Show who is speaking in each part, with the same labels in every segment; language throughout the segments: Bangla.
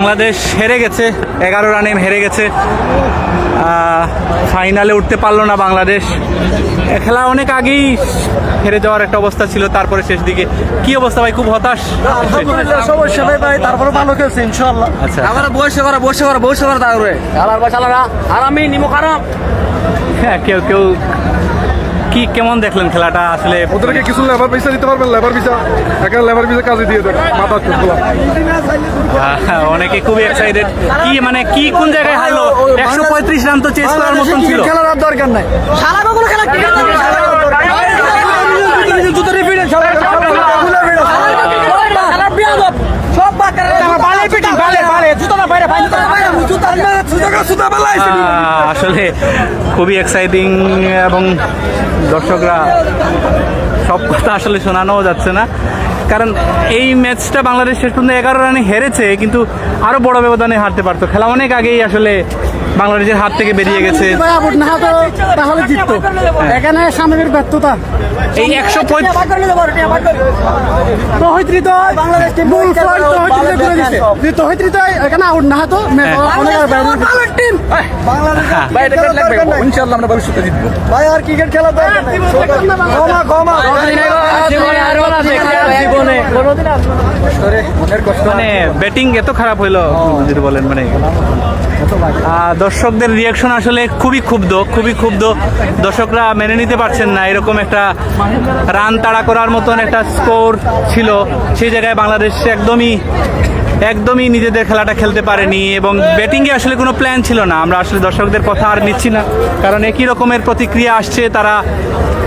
Speaker 1: বাংলাদেশ হেরে গেছে এগারো রানে হেরে গেছে। ফাইনালে উঠতে পারল না বাংলাদেশ। খেলা অনেক আগেই হেরে যাওয়ার একটা অবস্থা ছিল তারপরে শেষ দিকে। কি অবস্থা ভাই? খুব হতাশ?
Speaker 2: সমস্যা নেই ভাই তারপরে ভালো খেলছে ইনশাল্লাহ
Speaker 1: আচ্ছা।
Speaker 3: আমরা বসে করা বসে করা বসে করা তারপরে আর আমি নিমো খারাপ
Speaker 1: হ্যাঁ কেউ কেউ কি কেমন দেখলেন খেলাটা আসলে?
Speaker 4: ওদেরকে কিছু লেবার ভিসা দিতে পারবেন লেবার ভিসা একটা লেবার ভিসা কাজে দিয়ে দেন মাথা চুপগুলো
Speaker 1: অনেকে খুবই এক্সাইটেড কি মানে কি কোন জায়গায় হারলো? একশো পঁয়ত্রিশ রান তো চেস করার মতন ছিল।
Speaker 2: খেলার আর দরকার নাই। সারা কখনো খেলা জুতো রিপিট সব বালে পিটি বালে বালে জুতো না বাইরে বাইরে জুতো
Speaker 1: আহ, আসলে খুবই এক্সাইটিং এবং দর্শকরা সব কথা আসলে শোনানোও যাচ্ছে না। কারণ এই ম্যাচটা বাংলাদেশ শেষ পর্যন্ত এগারো রানে হেরেছে কিন্তু আরও বড় ব্যবধানে হারতে পারতো। খেলা অনেক আগেই আসলে বাংলাদেশের হাত থেকে বেরিয়ে গেছে।
Speaker 2: আউট না হতো তাহলে জিততো। এখানে সামনের ব্যর্থতা।
Speaker 1: এই একশো
Speaker 2: তো বাংলাদেশ তহিত্রি তো এখানে আউট না হতো ম্যাচ অনেক আর ভালো টিম
Speaker 3: ভাই এটা কেটে লাগবে ইনশাআল্লাহ আমরা ভবিষ্যতে জিতবো।
Speaker 2: ভাই আর ক্রিকেট খেলা দরকার নেই। ক্ষমা ক্ষমা
Speaker 3: জীবনে আরও না জীবনে
Speaker 1: মানে ব্যাটিং এত খারাপ হইল যদি বলেন মানে। দর্শকদের রিয়াকশন আসলে খুবই ক্ষুব্ধ খুবই ক্ষুব্ধ। দর্শকরা মেনে নিতে পারছেন না এরকম একটা রান তাড়া করার মতন একটা স্কোর ছিল। সেই জায়গায় বাংলাদেশ একদমই একদমই নিজেদের খেলাটা খেলতে পারেনি এবং ব্যাটিংয়ে আসলে কোনো প্ল্যান ছিল না। আমরা আসলে দর্শকদের কথা আর নিচ্ছি না। কারণ একই রকমের প্রতিক্রিয়া আসছে, তারা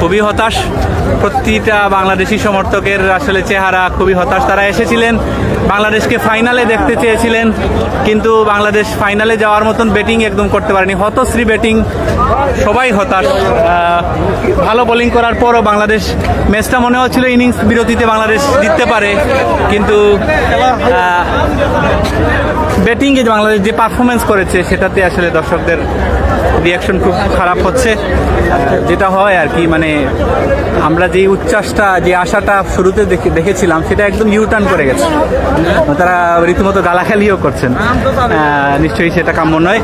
Speaker 1: খুবই
Speaker 2: হতাশ।
Speaker 1: প্রতিটা বাংলাদেশি সমর্থকের আসলে চেহারা খুবই হতাশ। তারা এসেছিলেন, বাংলাদেশকে ফাইনালে দেখতে চেয়েছিলেন, কিন্তু বাংলাদেশ ফাইনালে যাওয়ার মতন ব্যাটিং একদম করতে পারেনি। হতশ্রী ব্যাটিং সবাই হতাশ। ভালো বোলিং করার পরও বাংলাদেশ ম্যাচটা মনে হচ্ছিল ইনিংস বিরতিতে বাংলাদেশ জিততে পারে, কিন্তু ব্যাটিংয়ে বাংলাদেশ যে পারফরমেন্স করেছে, সেটাতে আসলে দর্শকদের রিয়াকশন খুব খারাপ হচ্ছে। যেটা হয় আর কি মানে আমরা যে উচ্ছ্বাসটা, যে আশাটা শুরুতে দেখে দেখেছিলাম, সেটা একদম ইউটার্ন করে গেছে। তারা রীতিমতো গালাখালিও করছেন। নিশ্চয়ই সেটা কাম্য নয়।